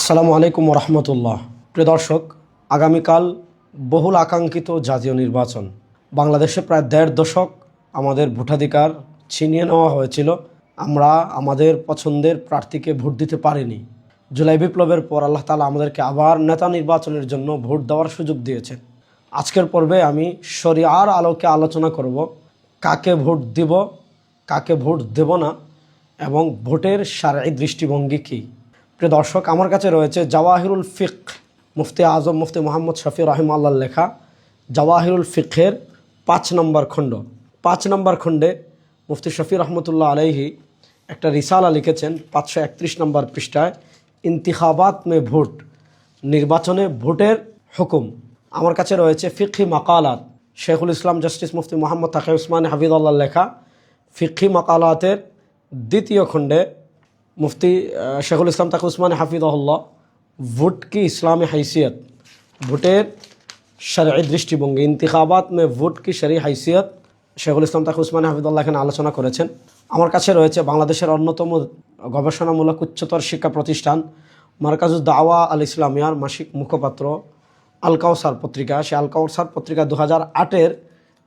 আসসালামু আলাইকুম রহমতুল্লাহ প্রিয় দর্শক, আগামীকাল বহুল আকাঙ্ক্ষিত জাতীয় নির্বাচন। বাংলাদেশে প্রায় দেড় দশক আমাদের ভোটাধিকার ছিনিয়ে নেওয়া হয়েছিল। আমরা আমাদের পছন্দের প্রার্থীকে ভোট দিতে পারিনি। জুলাই বিপ্লবের পর আল্লাহ তালা আমাদেরকে আবার নেতা নির্বাচনের জন্য ভোট দেওয়ার সুযোগ দিয়েছেন। আজকের পর্বে আমি শরিয়ার আলোকে আলোচনা করব, কাকে ভোট দিব, কাকে ভোট দেব না এবং ভোটের সারাই দৃষ্টিভঙ্গি কী। প্রিয় দর্শক, আমার কাছে রয়েছে জাওয়াহিরুল ফিক মুফতি আজম, মুফতি মোহাম্মদ শফি রহিমাল্লার লেখা জাওয়াহিরুল ফিকের পাঁচ নম্বর খণ্ড। পাঁচ নম্বর খণ্ডে মুফতি শফি রহমতুল্লাহ আলাইহি একটা রিসালা লিখেছেন পাঁচশো একত্রিশ নম্বর পৃষ্ঠায়, ইন্তিখাবাত মে ভোট, নির্বাচনে ভোটের হুকুম। আমার কাছে রয়েছে ফিকহি মাকালাত, শেখুল ইসলাম জাস্টিস মুফতি মোহাম্মদ তাকে উসমান হাফিদুল্লাহ লেখা ফিকহি মাকালাতের দ্বিতীয় খণ্ডে মুফতি শেখুল ইসলাম তাকে উসমান হাফিদুল্লাহ ভোট কি ইসলামী হাইসিয়ত, ভোটের শরঈ দৃষ্টিভঙ্গি, ইন্তিখাবাত মে ভোট কি শরী হাইসিয়ত, শেখুল ইসলাম তাকে উসমান হাফিদুল্লাহ এখানে আলোচনা করেছেন। আমার কাছে রয়েছে বাংলাদেশের অন্যতম গবেষণামূলক উচ্চতর শিক্ষা প্রতিষ্ঠান মার্কাজুদ দাওয়া আল ইসলামিয়ার মাসিক মুখপাত্র আল কাউসার পত্রিকা। সে আল কাউসার পত্রিকা দু হাজার আটের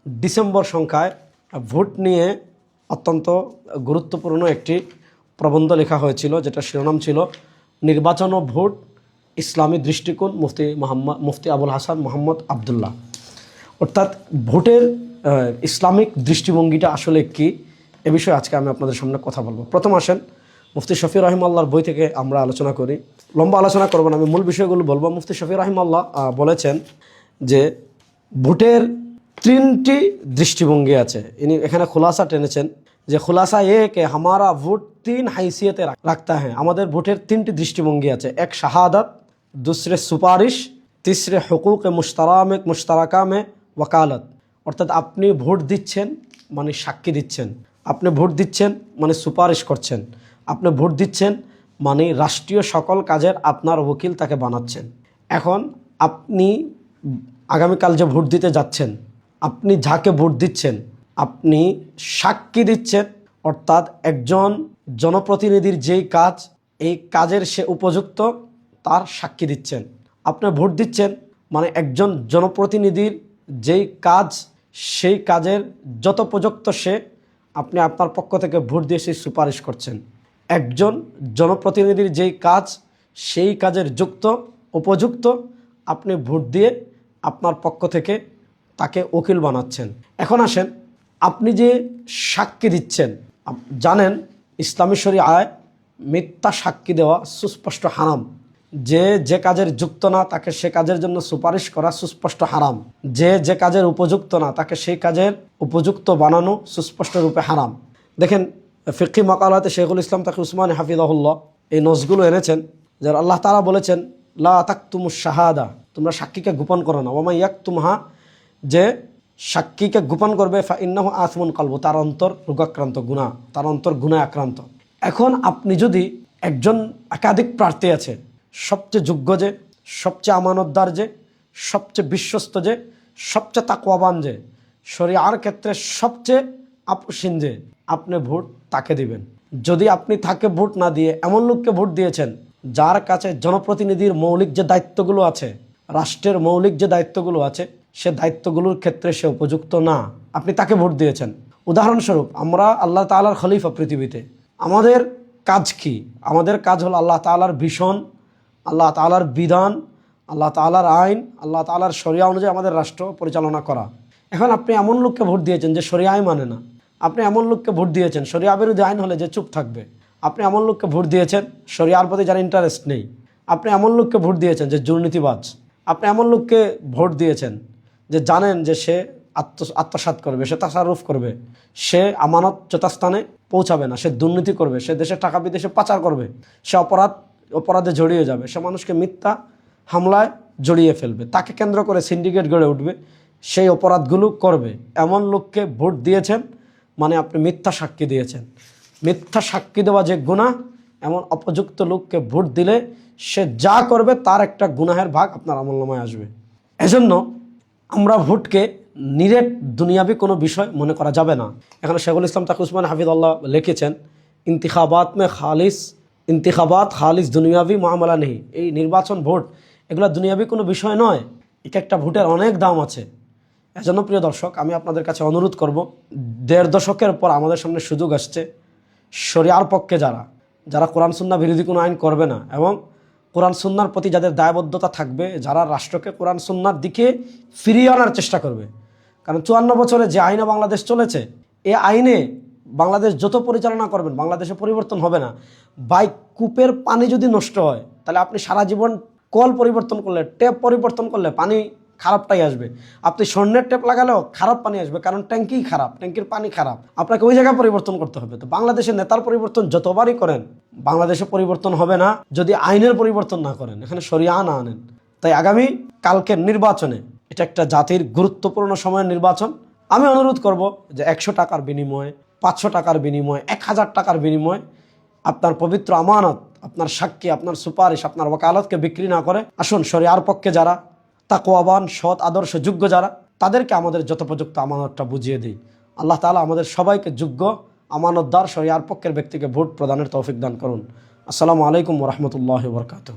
ডিসেম্বর সংখ্যায় ভোট নিয়ে অত্যন্ত গুরুত্বপূর্ণ একটি প্রবন্ধ লেখা হয়েছিল, যেটা শিরোনাম ছিল, নির্বাচন ও ভোট, ইসলামী দৃষ্টিকোণ, মুফতি মোহাম্মদ, মুফতি আবুল হাসান মোহাম্মদ আবদুল্লাহ। অর্থাৎ ভোটের ইসলামিক দৃষ্টিভঙ্গিটা আসলে কি, এ বিষয়ে আজকে আমি আপনাদের সামনে কথা বলব। প্রথম আসেন, মুফতি শফি রহিমাল্লাহর বই থেকে আমরা আলোচনা করি। লম্বা আলোচনা করব না, আমি মূল বিষয়গুলো বলব। মুফতি শফি রহিমাল্লাহ বলেছেন যে ভোটের তিনটি দৃষ্টিভঙ্গি আছে। ইনি এখানে খুলাসা টেনেছেন যে খুলাসা এ কে, হামারা ভোট তিন হাইসিয়তে রাখ- রাখতা হ্যাঁ আমাদের ভোটের তিনটি দৃষ্টিভঙ্গি আছে এক শাহাদত दूसरे সুপারিশ তিসরে হকুক মুশতারামে মুশতারাকা মে ওয়াকালত অর্থাৎ আপনি ভোট দিচ্ছেন মানে সাক্ষী দিচ্ছেন আপনি ভোট দিচ্ছেন মানে সুপারিশ করছেন আপনি ভোট দিচ্ছেন মানে রাষ্ট্রীয় সকল কাজের আপনার ওকিল তাকে বানাচ্ছেন এখন আপনি আগামীকাল যে ভোট দিতে যাচ্ছেন আপনি যাকে ভোট দিচ্ছেন আপনি সাক্ষী দিচ্ছেন অর্থাৎ একজন জনপ্রতিনিধির যেই কাজ, এই কাজের সে উপযুক্ত, তার সাক্ষী দিচ্ছেন। আপনি ভোট দিচ্ছেন মানে একজন জনপ্রতিনিধির যেই কাজ, সেই কাজের যত উপযুক্ত সে, আপনি আপনার পক্ষ থেকে ভোট দিয়ে সেই সুপারিশ করছেন। একজন জনপ্রতিনিধির যেই কাজ, সেই কাজের যুক্ত, উপযুক্ত, আপনি ভোট দিয়ে আপনার পক্ষ থেকে তাকে উকিল বানাচ্ছেন। এখন আসেন, আপনি যে সাক্ষী দিচ্ছেন জানেন ইসলামী আয় মিথ্যা সাক্ষী দেওয়া সুস্পষ্ট হারাম। যে যে কাজের যুক্ত না, তাকে সে কাজের জন্য সুপারিশ করা সুস্পষ্ট হারাম। যে যে কাজের উপযুক্ত না, তাকে সেই কাজের উপযুক্ত বানানো সুস্পষ্ট রূপে হারাম। দেখেন ফিকি মকালাতে শেখুল ইসলাম তাকে উসমান হাফিদাহুল্লাহ এই নজগুলো এনেছেন যে আল্লাহ তারা বলেছেন, লা তাক তুমু শাহাদা তোমরা সাক্ষীকে গোপন করো না। ওমা ইয়াক তুমহা যে সাক্ষীকে গোপন করবে আসমন আসমুন কালবু, তার অন্তর রোগাক্রান্ত গুণা, তার অন্তর গুণায় আক্রান্ত। এখন আপনি যদি একজন একাধিক প্রার্থী আছে, সবচেয়ে যোগ্য যে, সবচেয়ে আমানতদার যে, সবচেয়ে বিশ্বস্ত যে, সবচেয়ে তাকওয়াবান যে, শরিয়ার ক্ষেত্রে সবচেয়ে আপসীন যে, আপনি ভোট তাকে দিবেন। যদি আপনি তাকে ভোট না দিয়ে এমন লোককে ভোট দিয়েছেন, যার কাছে জনপ্রতিনিধির মৌলিক যে দায়িত্বগুলো আছে, রাষ্ট্রের মৌলিক যে দায়িত্বগুলো আছে সে দায়িত্বগুলোর ক্ষেত্রে সে উপযুক্ত না। আপনি তাকে ভোট দিয়েছেন। উদাহরণস্বরূপ, আমরা আল্লাহ তালার খলিফা পৃথিবীতে। আমাদের কাজ কি? আমাদের কাজ হলো আল্লাহ তালার ভীষণ, আল্লাহ তালার বিধান, আল্লাহ তালার আইন, আল্লাহ তালার শরিয়া অনুযায়ী আমাদের রাষ্ট্র পরিচালনা করা। এখন আপনি এমন লোককে ভোট দিয়েছেন যে শরিয়াই মানে না। আপনি এমন লোককে ভোট দিয়েছেন, শরিয়া বিরোধী আইন হলে যে চুপ থাকবে। আপনি এমন লোককে ভোট দিয়েছেন, শরিয়ার প্রতি যার ইন্টারেস্ট নেই। আপনি এমন লোককে ভোট দিয়েছেন যে দুর্নীতিবাজ। আপনি এমন লোককে ভোট দিয়েছেন যে জানেন যে সে আত্ম, আত্মসাৎ করবে, সে তাসারুফ করবে, সে আমানত যথাস্থানে পৌঁছাবে না, সে দুর্নীতি করবে, সে দেশের টাকা বিদেশে পাচার করবে, সে অপরাধ, অপরাধে জড়িয়ে যাবে, সে মানুষকে মিথ্যা হামলায় জড়িয়ে ফেলবে, তাকে কেন্দ্র করে সিন্ডিকেট গড়ে উঠবে, সেই অপরাধগুলো করবে। এমন লোককে ভোট দিয়েছেন মানে আপনি মিথ্যা সাক্ষী দিয়েছেন। মিথ্যা সাক্ষী দেওয়া যে গুণা এমন অপযুক্ত লোককে ভোট দিলে সে যা করবে তার একটা গুনাহের ভাগ আপনার আমলনামায় আসবে। এজন্য আমরা ভোটকে নিরেট দুনিয়াবি কোনো বিষয় মনে করা যাবে না। এখানে শেখুল ইসলাম তাকে উসমান হাফিদ আল্লাহ লিখেছেন, ইন্তিখাবাত মে খালিস, ইন্তিখাবাত খালিজ দুনিয়াবি মামলা নেই। এই নির্বাচন ভোট, এগুলো দুনিয়াবি কোনো বিষয় নয়, এক একটা ভোটের অনেক দাম আছে। এজন্য প্রিয় দর্শক, আমি আপনাদের কাছে অনুরোধ করব, দেড় দশকের পর আমাদের সামনে সুযোগ আসছে, শরিয়ার পক্ষে যারা যারা কোরআন সুন্না বিরোধী কোনো আইন করবে না এবং কোরআন সুন্নার প্রতি যাদের দায়বদ্ধতা থাকবে, যারা রাষ্ট্রকে কোরআন সুন্নার দিকে ফিরিয়ে আনার চেষ্টা করবে। কারণ চুয়ান্ন বছরে যে আইনে বাংলাদেশ চলেছে, এ আইনে বাংলাদেশ যত পরিচালনা করবেন, বাংলাদেশে পরিবর্তন হবে না। বাইক কূপের পানি যদি নষ্ট হয়, তাহলে আপনি সারা জীবন কল পরিবর্তন করলে, ট্যাপ পরিবর্তন করলে পানি খারাপটাই আসবে। আপনি স্বর্ণের ট্যাপ লাগালেও খারাপ পানি আসবে, কারণ ট্যাঙ্কি খারাপ ট্যাঙ্কির পানি খারাপ। আপনাকে ওই জায়গায় পরিবর্তন করতে হবে। তো বাংলাদেশের নেতার পরিবর্তন যতবারই করেন বাংলাদেশে পরিবর্তন হবে না, যদি আইনের পরিবর্তন না করেন, এখানে সরিয়া না আনেন। তাই আগামী কালকের নির্বাচনে এটা একটা জাতির গুরুত্বপূর্ণ সময়ের নির্বাচন। আমি অনুরোধ করব যে একশো টাকার বিনিময়ে, পাঁচশো টাকার বিনিময়ে, এক হাজার টাকার বিনিময়ে আপনার পবিত্র আমানত, আপনার সাক্ষী, আপনার সুপারিশ, আপনার ওকালতকে বিক্রি না করে আসুন শরিয়ার পক্ষে যারা তাকোয়াবান সৎ, আদর্শ, যোগ্য যারা, তাদেরকে আমাদের যথোপযুক্ত আমানতটা বুঝিয়ে দিই। আল্লাহ তাআলা আমাদের সবাইকে যোগ্য আমানতদার শরিয়ার পক্ষের ব্যক্তিকে ভোট প্রদানের তৌফিক দান করুন। আসসালামু আলাইকুম রহমতুল্লাহ বরকাত